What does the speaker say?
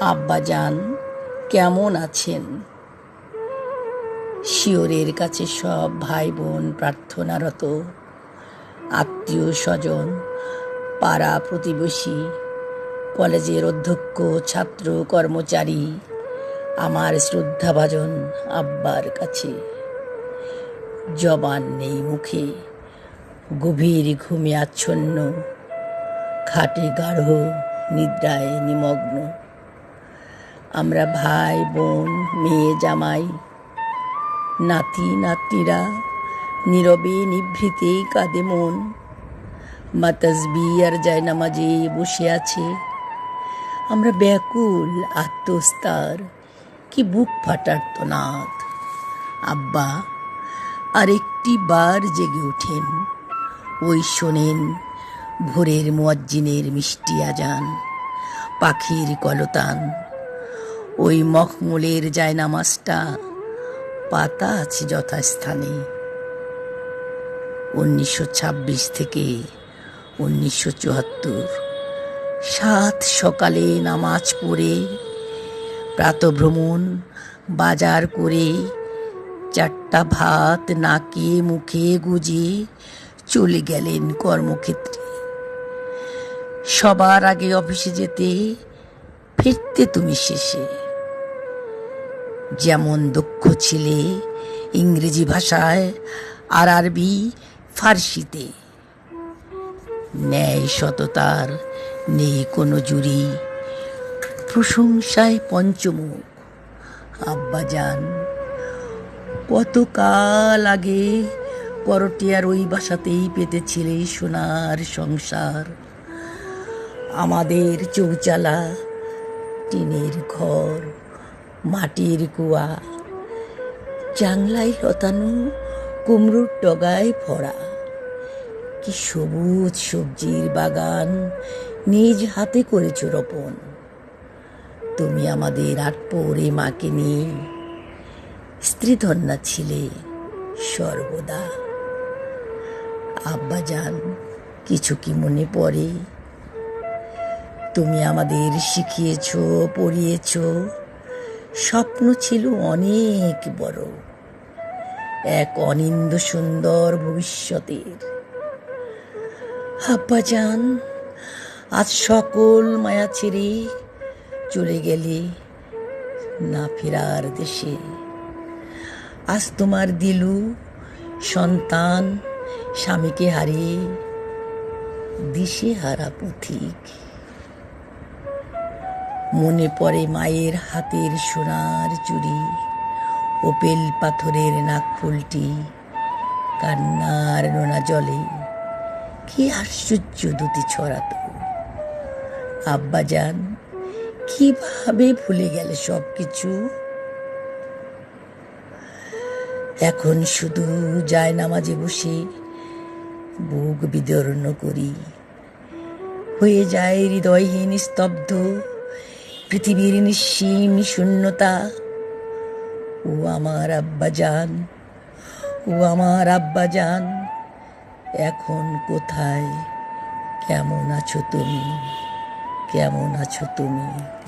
আব্বাজান, কেমন আছেন? শিওরের কাছে সব ভাই বোন প্রার্থনারত। আত্মীয় স্বজন পাড়া প্রতিবেশী, কলেজের অধ্যক্ষ, ছাত্র, কর্মচারী, আমার শ্রদ্ধাভাজন আব্বার কাছে। জবান নেই মুখে, গভীর ঘুমে আচ্ছন্ন, খাটে গাঢ় নিদ্রায় নিমগ্ন। আমরা ভাই, বোন, মেয়ে, জামাই, নাতি, নাতনিরা নীরবে নিভৃতে কাঁদে মন। মা তসবি আর নামাজে বসে আছে। আমরা ব্যাকুল, আত্মস্তার, কি বুক ফাটার তো নাথ। আব্বা, আরেকটি বার জেগে ওঠেন। ওই শোনেন ভোরের মোয়াজ্জিনের মিষ্টি আজান, পাখির কলতান। ওই মখমলের জায়নামাজটা পাতা আছে যথাস্থানে। উনিশশো ছাব্বিশ থেকে উনিশশো চুয়াত্তর সাত সকালে নামাজ পড়ে, প্রাতভ্রমণ বাজার করে, চারটা ভাত নাকে মুখে গুজে চলে গেলেন কর্মক্ষেত্রে। সবার আগে অফিসে যেতে ফিরতে তুমি শেষে। যেমন দক্ষ ছিলে ইংরেজি ভাষায় আর আরবি ফার্সিতে। ন্যায় সততার নেই কোনো জুরি প্রশংসায় পঞ্চমুখ। আব্বাজান কত কাল আগে করটিয়ার ওই বাসাতেই পেতেছিলে সোনার সংসার। আমাদের চৌচালা, টিনের ঘর। মাটির কুয়া। জাংলায় লতানো কুমড়োর ডগায় ভরা। কি সবুজ সবজির বাগান নিজ হাতে করেছ রোপণ। তুমি আমাদের আট পরে মাকে নিয়ে স্ত্রীধন্যা ছিলে সর্বদা। আব্বা যান কিছু কি মনে পড়ে? তুমি আমাদের শিখিয়েছ, পড়িয়েছ স্বপ্ন ছিল অনেক বড়। এক অনিন্দ সুন্দর ভবিষ্যতের। আব্বাজান আজ সকল মায়া ছেড়ে চলে গেলে না ফেরার দেশে। আজ তোমার দিলু, সন্তান, স্বামীকে হারিয়ে দিশে হারা পথিক। মনে পড়ে মায়ের হাতের সোনার চুড়ি, ওপেল পাথরের নাকফুলটি কান্নার নোনা জলে। কি আশ্চর্য দুটি ছড়াতো। আব্বাজান কীভাবে ভুলে গেলে সব কিছু এখন শুধু যায় নামাজে বসে বুক বিদর্ণ করি। হয়ে যায় হৃদয়হীন স্তব্ধ পৃথিবীর নিঃসীম শূন্যতা। ও আমার আব্বা যান ও আমার আব্বা যান এখন কোথায়? কেমন আছো তুমি? কেমন আছো তুমি?